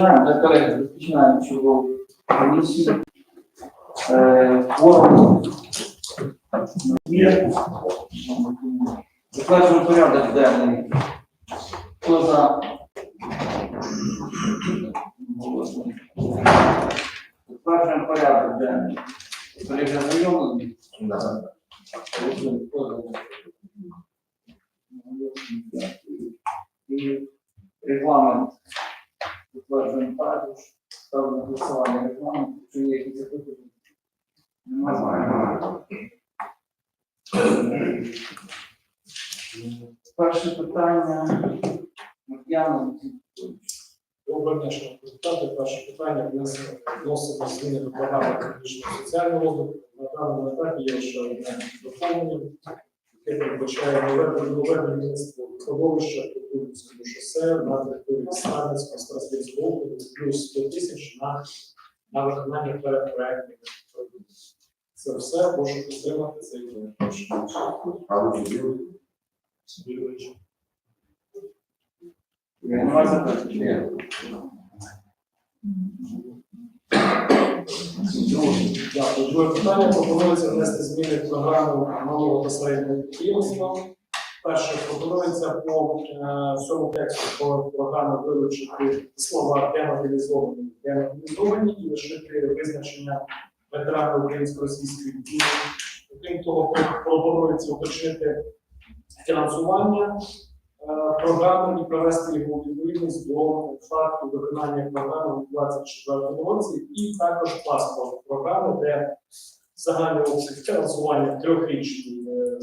Так, колеги, розпочинаємо чергову комісію. Е, Форум. Є. Затверджуємо порядок денний. Хто за? Затверджуємо порядок денний. Колеги, знайомлені? І регламент затверджуємо також. Ставлю на голосування регламент. Чи є якісь запитання? Немає. Перше питання. Мар'яна, Доброго дня, шановні депутати. Перше питання вносимо зміни до програми економічного соціального розвитку. На даному етапі є ще одне доповнення, яке передбачає нове нове будівництво сховища по Курбівському шосе на території Станецького Старостинського округу плюс 100 тисяч на, на виконання передпроектних робіт. Це все, прошу підтримати цей проект. Немає запитань? Дякую. Друге питання пропонується внести зміни в програму малого та середнього підприємства. Перше пропонується по е, всьому тексту по програмі вилучити слова демобілізовані, демобілізовані і лишити визначення ветеранів українсько-російської війни. Крім того, пропонується уточнити фінансування е, програми і привести його відповідність до факту виконання програми у 2024 році, і також паспорт програми, де загальний обсяг фінансування трьохрічний е, е,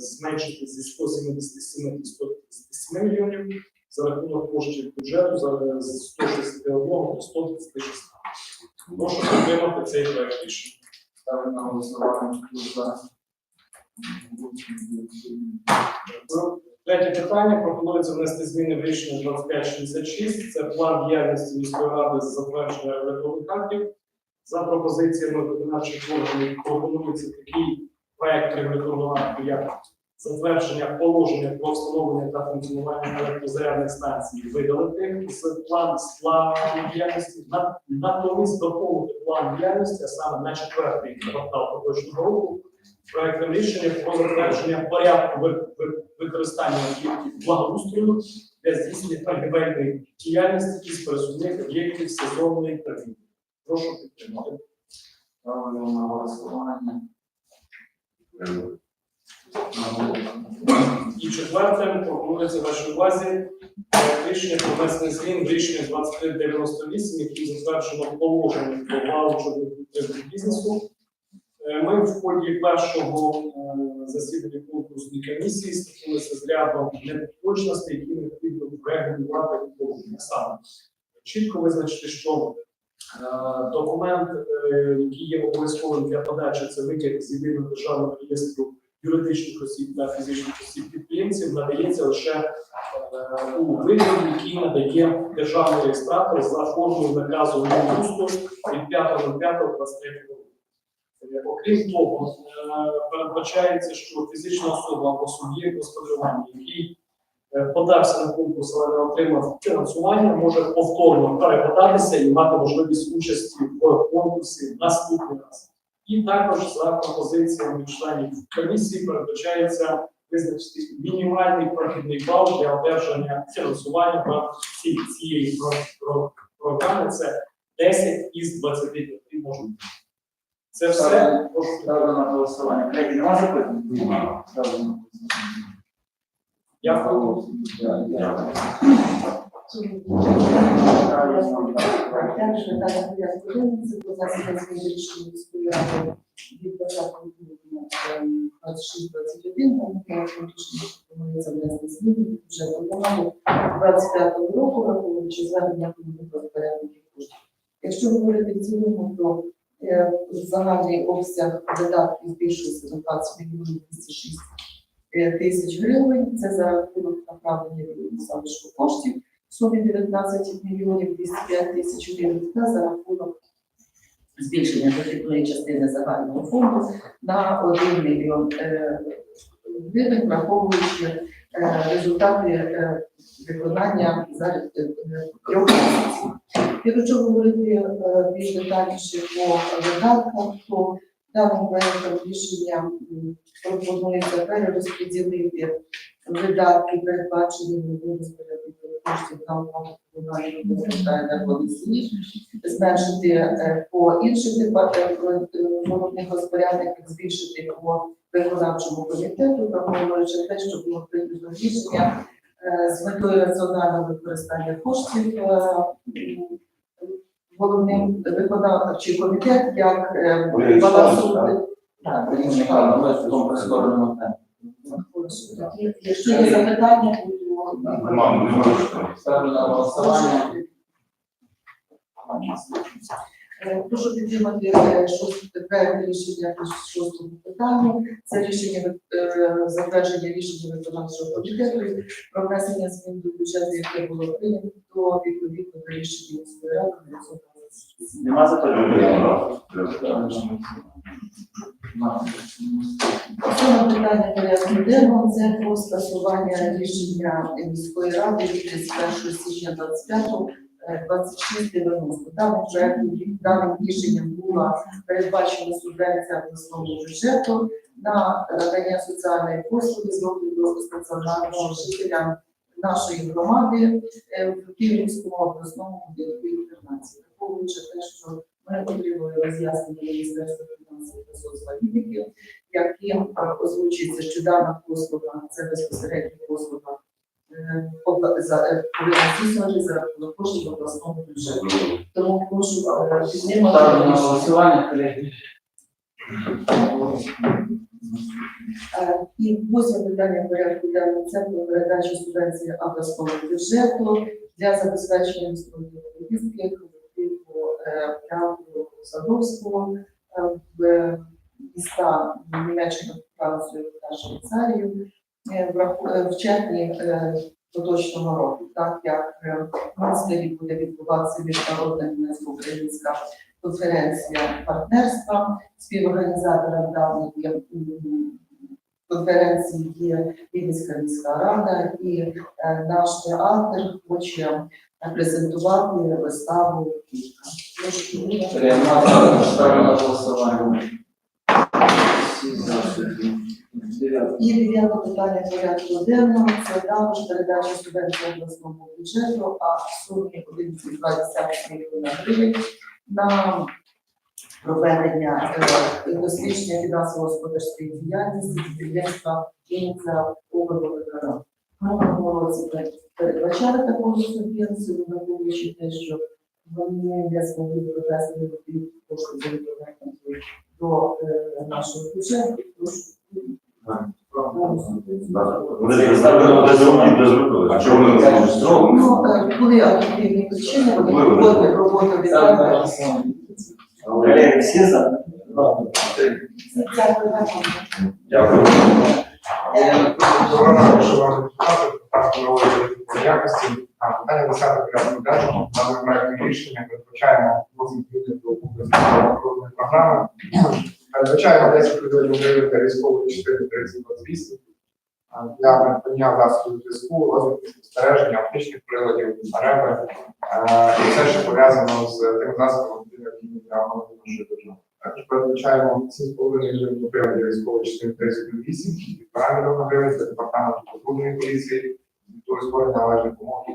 зменшити зі 177 до 137 мільйонів за рахунок коштів бюджету за- з 161 до 136. Прошу підтримати цей проект рішення. Ставлю на голосування. За? Третє питання пропонується внести зміни в рішення 2566. Це план діяльності міської ради з затвердження актів. За пропозиціями виконавчих органів пропонується такий проект регуляторного як затвердження положення про встановлення та функціонування електрозарядних станцій видалити з план з плану діяльності, На- натомість доповнити план діяльності, а саме на четвертий квартал поточного року, проектом рішення про затвердження порядку використання об'єктів благоустрою для здійснення торгівельної діяльності із пересувних об'єктів сезонної торгівлі. Прошу підтримати. Ставлю на голосування. І четверте пропонується вашій увазі рішення про внесення змін в рішення 2398, яким затверджено положення про ваучерну бізнесу. Ми в ході першого е, засідання конкурсної комісії стикнулися з рядом неточностей, які необхідно врегулювати у саме. Чітко визначити, що е, документ, е, який є обов'язковим для подачі, це витяг з єдиного державного реєстру юридичних осіб та фізичних осіб підприємців, надається лише у вигляді, який надає державний реєстратор за формою наказу Мін'юсту від 5.05.23 року. Окрім того, е, передбачається, що фізична особа або суб'єкт господарювання, який е, подався на конкурс, але не отримав фінансування, може повторно переподатися і мати можливість участі в конкурсі наступний раз. І також за пропозиціями членів комісії передбачається визначити мінімальний прохідний бал для одержання фінансування цієї про- про- програми. Це 10 із 25 можливостей. Це все. Прошу Ставлю на голосування. Колеги, нема запитань? Нема. Ставлю на голосування. Дякую. Дякую. Також питання порядку денного це про міської ради від 20 грудня 26-21, тому проектом рішення пропонується внести зміни до бюджету 25 року, враховуючи звернення комітету порядників коштів. Якщо говорити в цілому, то загальний обсяг видатків збільшується до 20 мільйонів 206 е, тисяч гривень. Це за рахунок направлення залишку коштів в сумі 19 мільйонів 205 тисяч гривень та за рахунок збільшення дохідної частини загального фонду на 1 мільйон е, гривень, враховуючи е, результати е, виконання за е, трьох місяців. Я хочу говорити більш детальніше по видатках, то даним проектом рішення пропонується перерозподілити видатки, передбачені в коштів на та енергоносіїв, зменшити по інших департаментах головних розпорядниках, збільшити по виконавчому комітету, враховуючи те, що було прийнято рішення е, з метою раціонального використання коштів. е, Головним виконавчий комітет як е, в тому. Якщо є запитання, то. Ставлю на голосування. Е, Прошу підтримати е, шосте проект рішення по шостому питанню. Це рішення е, затвердження рішення виконавчого комітету про внесення змін до бюджету, яке було прийнято відповідно до рішення міської ради. Нема запитань? Наступне питання порядку денного це про скасування рішення міської ради від 31 січня 25 е, 2690. Даним проектом даним рішенням була передбачена субвенція обласного бюджету на надання соціальної послуги з огляду стаціонарного жителя нашої громади е, в Київському обласному будинку інформації. Враховуючи те, що ми отримали роз'яснення Міністерства фінансів та соцполітики, яким е, озвучується, що дана послуга це безпосередньо послуга е, е, повинна здійснювати за рахунок коштів обласного бюджету. Тому прошу е, Ставлю на голосування, колеги. Е, І восьме питання порядку денного це про передачу субвенції обласного бюджету для забезпечення міської повістки колективу е, Прямо Садовського е, в міста Німеччину, Францію та Швейцарію е, в раху- е, червні е, поточного року, так як е, в Манстері буде відбуватися міжнародна німецько-українська конференція партнерства співорганізатором даної конференції є Вінницька міська рада, і е, наш театр хоче е, презентувати виставу на голосування. Всі. І дев'яте питання порядку денного це також передача субвенції обласному бюджету, а в сумі 11,2 мільйона гривень на проведення е, дослідження фінансово-господарської діяльності підприємства облвиконання. Ми в передбачали таку субвенцію, враховуючи те, що вони не змогли необхідні кошти до е, нашого бюджету. Вони ж представили без руки, без руки. А чого вони не можуть? Ну, е, були об'єктивні причини, вони Були, роботи, роботи відправили. голосування. Всі за? Дякую. Дякую. Прошу вам депутати, так проводити по якості. А, Питання 10 порядку денного. Даним проектом рішення передбачаємо вносити до публічної програми. Передбачаємо 10 мільйонів гривень для військової частини 3028 для придбання засобів зв'язку, розвитку спостереження, оптичних приладів, реби. е, І все, що пов'язано з тим засобом, необхідні для нашої держави. Також передбачаємо 7,5 мільйонів гривень військової частини 38, 1,5 мільйона гривень для департаменту патрульної поліції, метою створення належних умов і.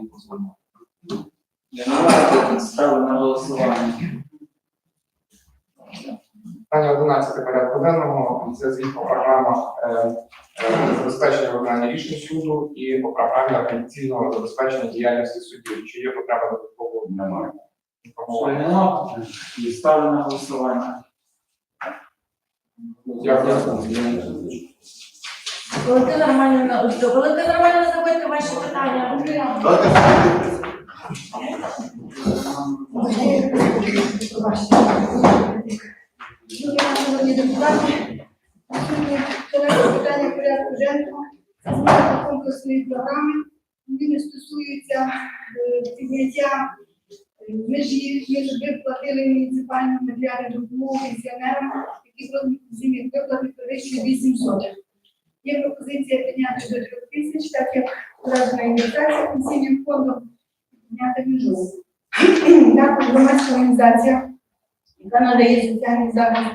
Немає. Ставлю на голосування. Питання 11 порядку денного це звіт по програмах е, е, забезпечення виконання рішень суду і по програмі організаційного забезпечення діяльності суддів. Чи є потреба додаткового Немає. інформування? Нема. Ставлю на голосування. Дякую. Валентина Романівна, Валентина Романівна, заходьте ваші питання. Шановні депутати, сьогодні перше питання порядку денного зміни конкурсної програми. Він стосується е, підняття е, межі між виплатили муніципальну матеріальну допомогу пенсіонерам, які зимі виплати перевищує 800. Є пропозиція підняти до трьох тисяч, так як вражена індексація пенсійним фондом, підняти межу. Також громадська організація, яка надає соціальний захист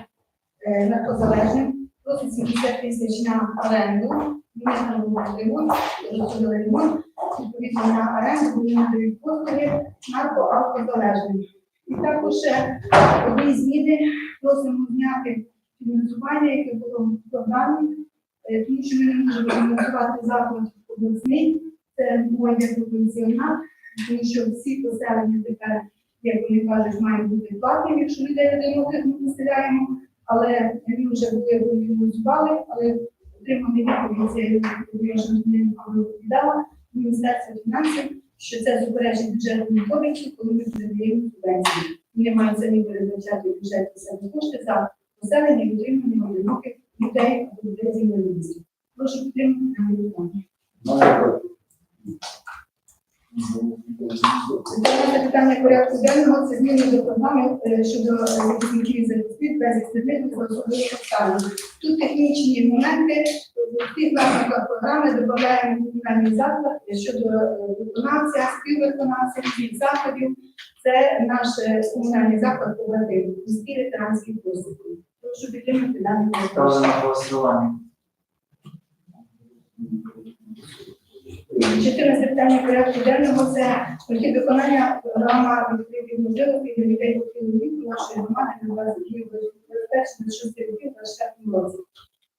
е, наркозалежним, просить 70 тисяч на оренду, будуть ремонт, розробили ремонт, відповідно на оренду вони надають послуги наркоалкозалежним. І також одні зміни просимо зняти фінансування, яке було в програмі, е, тому що ми не можемо фінансувати заклад обласний, це йде пенсіонат, тому що всі поселення тепер, як вони кажуть, мають бути платними, якщо людей ми населяємо, але ми вже були фінансували, але отримали відповідь, що не відповідала, Міністерство фінансів, що це суперечить бюджетному кодексу, коли ми передаємо субвенції. Вони мають самі передбачати в бюджеті самі кошти за поселення і утримання одиноких людей або людей з інвалідністю. Прошу підтримати на виконання. Питання порядку денного це зміни до програми е, щодо е, захисників захисників без екстремізму та особливих обставин. Тут технічні моменти в тих напрямках програми додаємо комунальний заклад щодо е, виконавця, співвиконавця всіх заходів. Це наш е, комунальний заклад побратим, міський ветеранський послуг. Прошу підтримати проект. на голосування. 14 питання порядку денного це прохід виконання програма відкритих можливостей для дітей похилого віку нашої громади на 22 забезпечення 6 років 24 році.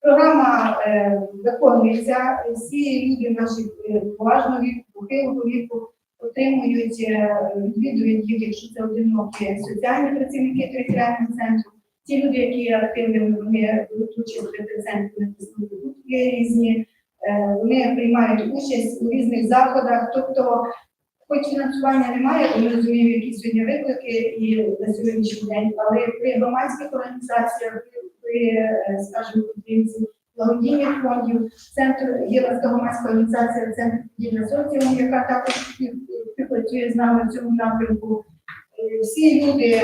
Програма е, виконується. Всі люди наші е, поважного віку, похилого віку отримують, е, відвідують їх, якщо це одинокі соціальні працівники територіального центру. Ті люди, які є активними, вони беруть участь в тут є різні. Е, Вони приймають участь у різних заходах, тобто, хоч фінансування немає, ми розуміємо, які сьогодні виклики і на сьогоднішній день, але при громадських організаціях, при, е, скажімо, підтримці благодійних фондів, центр Європейська громадська організація, центр подільна соціуму, яка також співпрацює з нами в цьому напрямку. Е, Всі люди,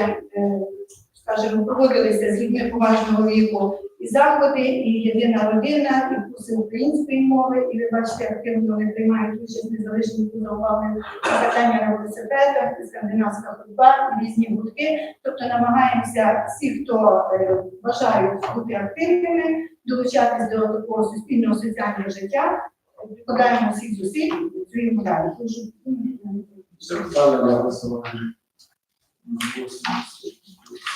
скажімо, проводилися з людьми поважного віку і заходи, і єдина родина, і курси української мови, і ви бачите, активно вони приймають участь незалежно від зауважень катання на велосипедах, скандинавська ходьба, різні гуртки. Тобто намагаємося всі, хто е, бажають бути активними, долучатись до такого суспільного соціального життя, прикладаємо всіх зусиль і працюємо далі. Дуже Ставлю на голосування.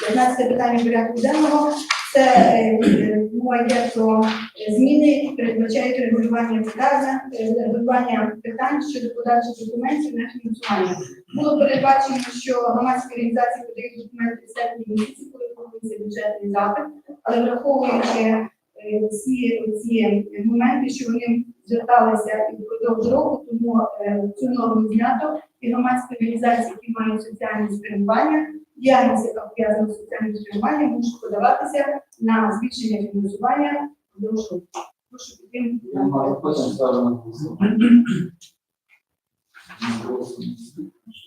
15 питання порядку денного це е, е, мова йде про зміни, які передбачають регулювання питання, е, регулювання питань щодо подачі документів на фінансування. Було передбачено, що громадські організації подають документи в серпні місяці, коли формується бюджетний запит, але враховуючи е, всі ці моменти, що вони зверталися і впродовж року, тому е, цю норму знято. І громадські організації, які мають соціальне спрямування, діяльність, яка пов'язана з соціальним спрямуванням, можуть подаватися на збільшення фінансування до року. Прошу підтримати.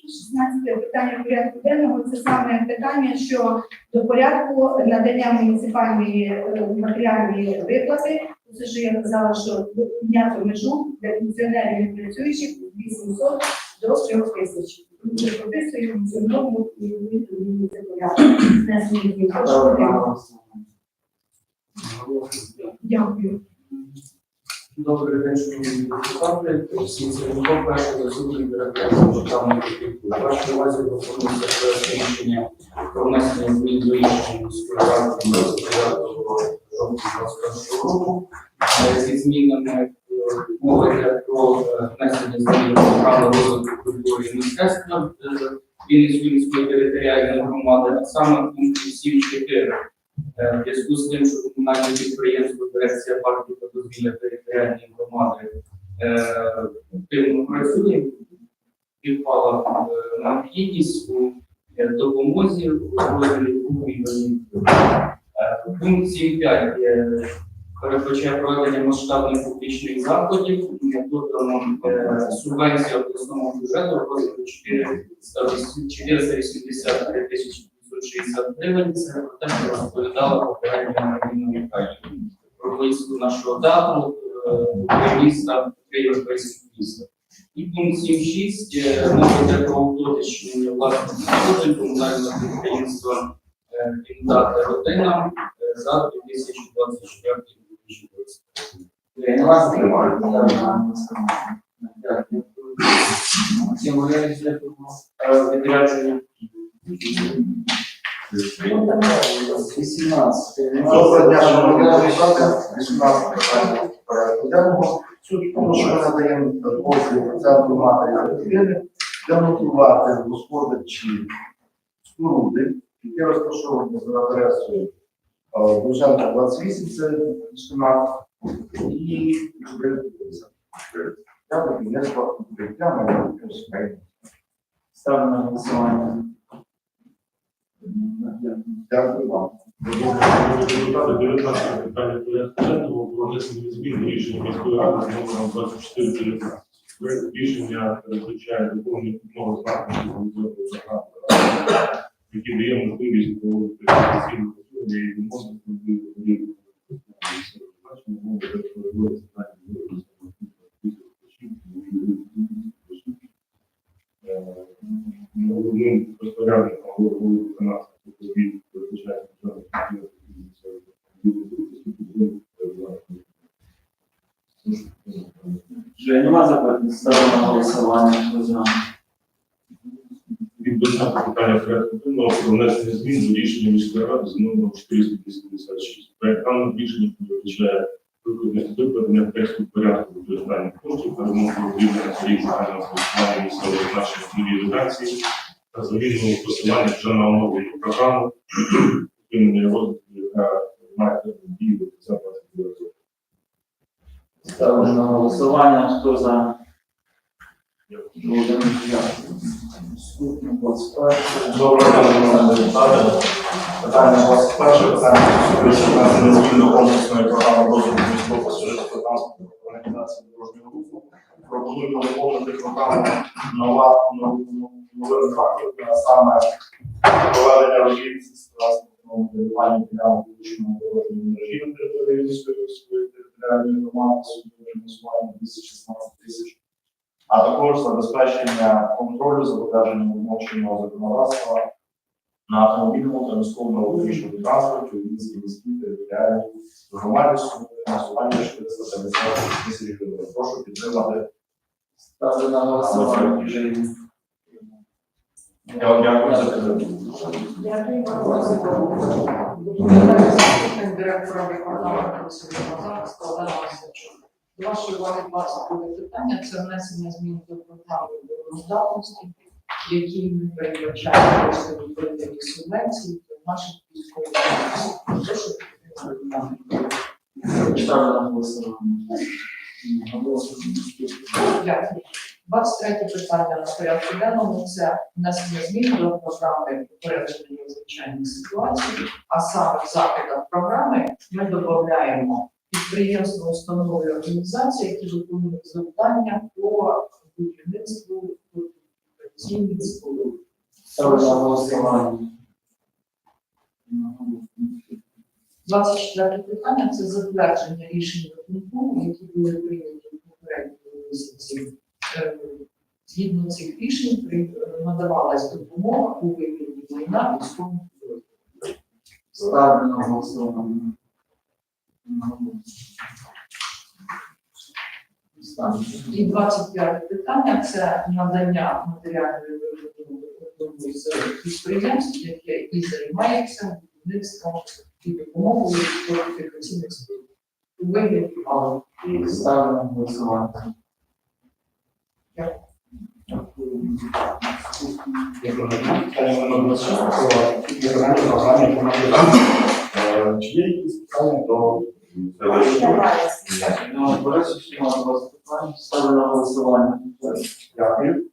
16 питання порядку денного це саме питання, що до порядку надання муніципальної е, матеріальної виплати. Це що я казала, що підняти межу для пенсіонерів і працюючих з 800 до 3 тисяч. Ми прописуємо в цьому і Ставлю на підтримати. голосування. Дякую. Добрий день, шановні депутати. Всім це перше засудний директор державної політики. Вашій увазі пропонується проект рішення про внесення змін до рішення міської ради 29 жовтня 2021 року. Зі змінами мова йде про е, внесення змін до програми розвитку культури і мистецтва е, Вінницької територіальної громади, а саме в пункті 7.4. Е, В зв'язку з тим, що комунальне підприємство дирекція парку та дозвілля територіальної громади активно працює, підпала необхідність у допомозі у двох мільйонів гривень. Е, Пункт 7.5 є передбачає проведення масштабних публічних заходів, додано е, субвенція обласному бюджету в 483 тисячі 560 гривень. Це про те, що розповідала попередня Михайлівна про виїзду нашого е, міста, європейського міста. І пункт 7.6 мова йде про уточнення власних надходжень комунального підприємства е, родина» е, за 2024 2025 Я вас тримаю. Дякую. Всім того відрядження. 18. Доброго дня, шановні депутати. 18 питання порядку денного. Суть в тому, що ми надаємо дозвіл центру матері дитини демонтувати господарчі споруди, які розташовані за адресою е, Довженка 28, це кімнат, і для будівництва укриття майбутнього сімейного. Ставлю на голосування. Дякую вам. Депутати 19 питання порядку денного про внесення змін до рішення міської ради з номером 2419. Проект рішення передбачає доповнення підного знаку організованої програми, який дає можливість проводити Вже нема запитань, ставлю на голосування. Від десяте питання порядку денного про внесення змін до рішення міської ради з номером 486. Проєктант рішення передбачає виконання викладення тексту порядку використання коштів та будівлі на селі загального користування місцевого значення в новій редакції та замінного посилання вже на оновлену програму отримання розвитку, яка має дію до кінця 22 року. Ставлю на голосування. Хто за? Володимир Дякую. Наступне 21. Доброго дня. Питання 21 питання стосується внесення змін до комплексної програми розвитку міського пасажирського транспорту організації дорожнього руху. Пропонуємо доповнити програму нова новим фактором, а саме проведення робіт з транспортного моделювання ділянок вуличної дорожньої мережі на території міської міської територіальної громади судовим фінансуванням 216 тисяч а також забезпечення контролю за додержанням чинного законодавства на автомобільному та міському вуличному транспорті у Вінській міській територіальній громаді фінансування 450 тисяч гривень. Прошу підтримати. Ставлю на голосування. Я вам дякую за підтримку. Заступник директора виконавчого професійного захисту Олена Васильчук. До вашої уваги 22 питання це внесення змін до програми обороноздатності, які ми передбачаємо відповідних субвенцій до наших військових. Прошу Ставлю на голосування. Дякую. 23 питання на порядку денному це внесення змін до програми попередження надзвичайних ситуацій, а саме в заходах програми ми додаємо підприємства, установи організації, які виконують завдання по будівництву фортифікаційних споруд. Ставлю на голосування. 24 питання це затвердження рішень виконкому, які були прийняті в попередньому місяці. Е, Згідно цих рішень при- надавалась допомога у вигляді майна військовим підрозділам. Ставлю на голосування. І 25 питання це надання матеріальної з підприємств, яке і займається будівництвом і допомогою фортифікаційних споруд. У вигляді палива. Ставлю на голосування. Питання номер 26 про виконання програми інформації. Е, Чи є якісь питання до Ставлю на голосування. Дякую.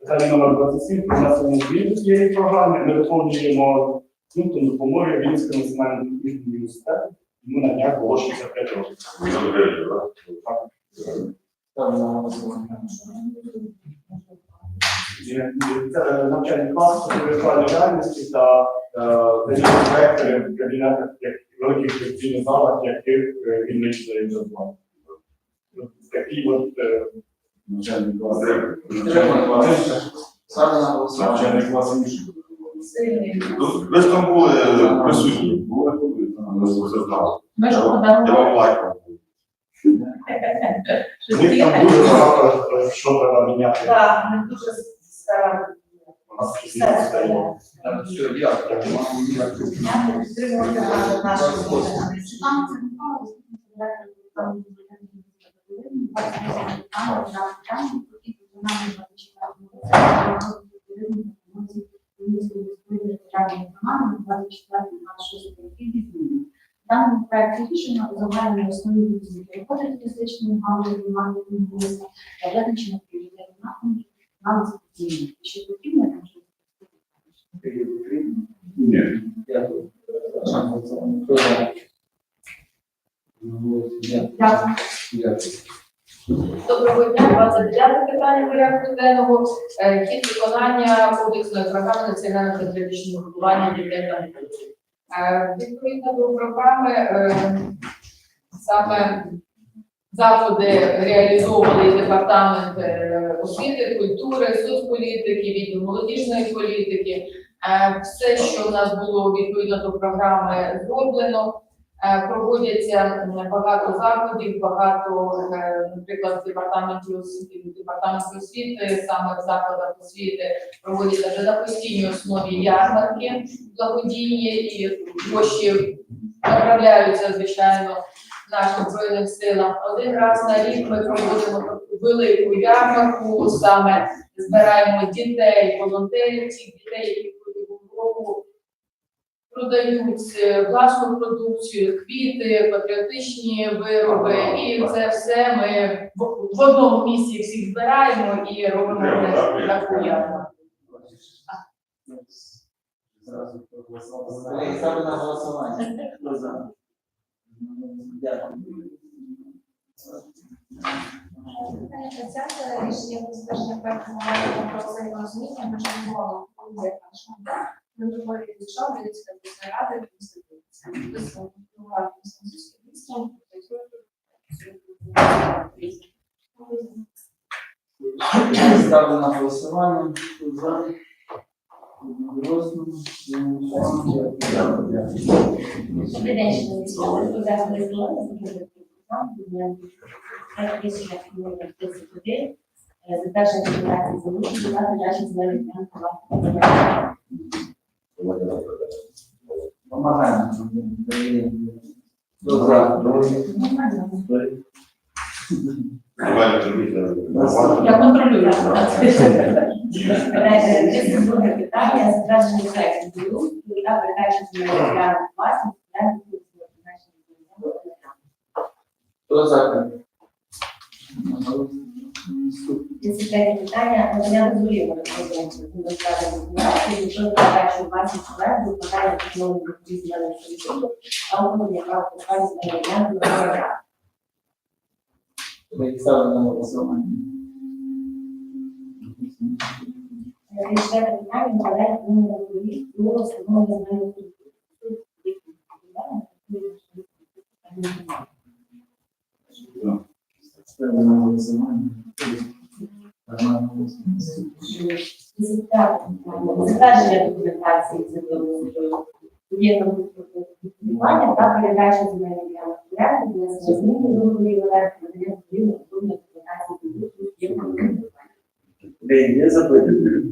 Питання номер 27 про внесення змін цієї програми. Ми доповнюємо пунктом допомоги Вінницького національного технічного університету. Йому на днях було 65 років. Ставлю на голосування. Навчальний клас по реальності та е, такі проекти в кабінетах, як великих лекційних залах, яких е, він лічно і заплатив. Такі от е, навчальні класи. На голосування. Навчальні класи ніж. Ви ж там були е, присутні. Були коли там ми ж Я вам лайкав. У них там дуже багато що треба міняти. Так, ми дуже стараємося. Все. Так, все, дякую. Я не підтримую нашу даному проекті рішення у загальній основі визначені переходить фізичної галузі маркетингу міста та визначено пріоритетні на спеціальні. Що потрібно, Ні. Доброго дня, 29 питання порядку денного. Е, Хід виконання комплексної програми національного патріотичного виховання дітей та молоді. Е, Відповідно до програми, е, саме заходи реалізовували департамент освіти, культури, соцполітики, відділ молодіжної політики. Е, Все, що в нас було відповідно до програми, зроблено. Е, Проводяться багато заходів, багато, е, наприклад, в департаменті освіти, департаменті освіти, саме в закладах освіти проводяться вже на постійній основі ярмарки благодійні і гроші направляються, звичайно, нашим збройним силам. Один раз на рік ми проводимо велику ярмарку, саме збираємо дітей, волонтерів цих дітей, які продають е, власну продукцію, квіти, патріотичні вироби, і це все ми в- одному місці всіх збираємо і робимо таку ярмарку. Зразу проголосували. Колеги, на голосування. Дякую. Питання 30 рішення проекту нового про взаєморозуміння між Львовом договорі відійшов від Міської ради Конституції. Висновок відбував консенсус міністром. Ставлю на голосування. Хто за? Одноголосно. Дякую. Дякую. Добрий день, шановні міські депутати, заходи Проект рішення номер 31. Затвердження залучення та. Помагаємо. Давайте робіть. Я контролюю. Е, 32 питання. Проекту землеустрою та передачі земельних власності для. Хто за? 33 питання. Надання дозволів на розроблення інвестиційної документації щодо передачі власності проекту виконання технології земельних політики та оформлення прав покупання земельних ділянок на громадян. Колеги, ставлю на голосування. Рішення питання надання дозволів до встановлення земельних Ставлю на голосування. Затвердження документації землеустрою суб'єктом господарювання та передача земельних ділянок порядку внесення змін договорів оренди надання дозволів на документації землеустрою суб'єктом господарювання. Є запитання?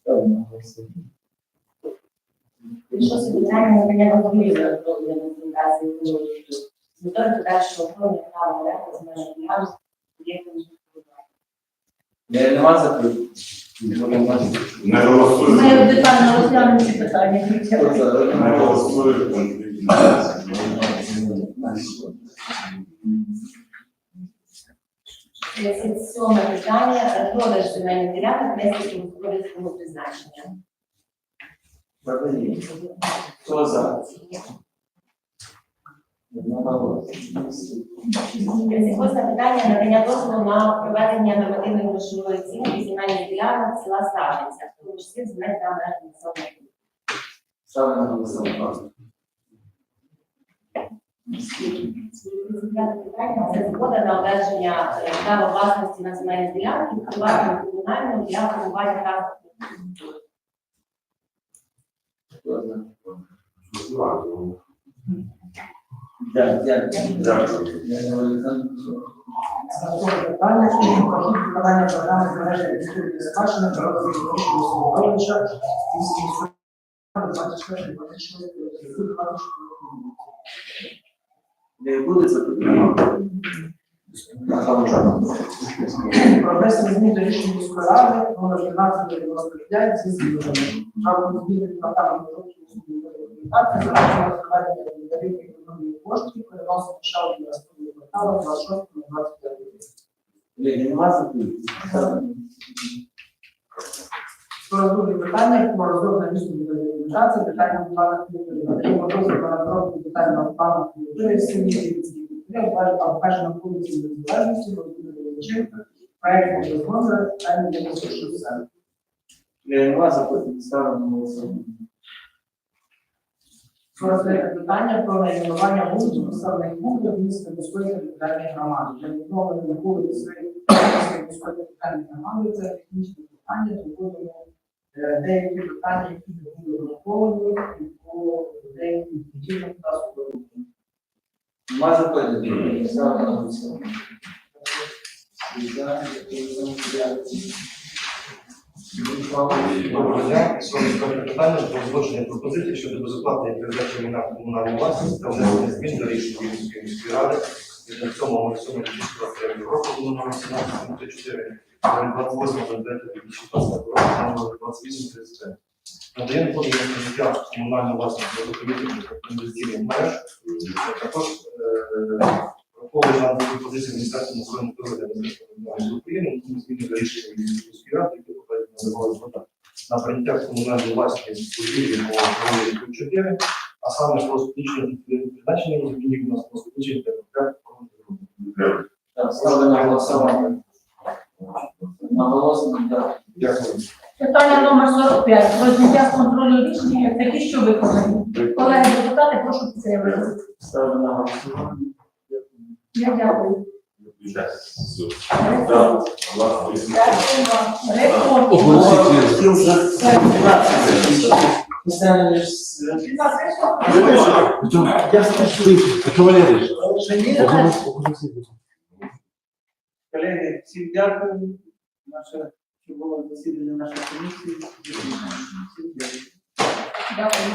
Ставлю на голосування. Що питання надання дозволів на документації землеустрою метою подальшого оформлення права оренди земельних ділянок. Є нема запитань? Не голосують. Ми детально розглянемо ці питання. За? Не голосують. Тридцять сьоме питання. Продаж земельних ділянок для сільськогосподарського призначення. Хто за? Тридцять питання. Надання дозволу на проведення нормативної грошової оцінки земельних ділянок села Ставниця, в тому числі земель та меж населених. Ставлю на голосування. Це згода на одержання е, права власності на земельні ділянки, приватну комунальну для формування транспорту. Дякую. Дякую. Наступне питання щодо виконання програми збереження історії спадщини та розвитку річного середовища міської ради 24 26 Не буде запитання? Про внесення змін до рішення міської ради номер 1395 зі змінами. Жалко зміни департаменту розвитку документації за проведення відповідних економії коштів на наступний квартал 26 на 25 Колеги, нема запитань? Про друге питання про документації, питання плану отримав дозвіл на розробку детального плану сім'ї Території, обмежено вулиці Незалежності, Володимира Яченка, проєкту розгону, питання 96. Колеги, нема запитань? Ставимо на голосування. Третє питання про найменування вулиць населених пунктів міста міської територіальної громади. Для відновлення вулиць міської територіальної громади це технічне питання, доводимо е, деякі питання, які не були враховані, і по деяким подіям та суботам. Нема запитань? Ставимо на голосування. Дякую. Доброго дня. Сьогодні питання про узгодження пропозицій щодо безоплатної передачі майна в комунальну власність та внесення змін до рішення Вінницької міської ради від 07.07.2023 року номер 1734 28.09.2020 року номер 2833. Надаємо подання на життя до відповідних інвестиційних мереж. Також е, враховує на пропозиції Міністерства охорони здоров'я України, зміни до рішення міської ради, які попередньо вода на прийняття в комунальну власність будівлі по 4, а саме про статичне призначення розмінів у нас про статичне та Так, ставлю на голосування. На голосування, так. Дякую. Питання номер 45. Про зняття з контролю рішення такі, що виконані. Колеги депутати, прошу підтримати. Ставлю на голосування. Я дякую. Так. Дякую вам. Реформ. Всім вже 12. Поставлю ж- Я скажу. Колеги, всім дякую. Наше було засідання нашої комісії. Дякую.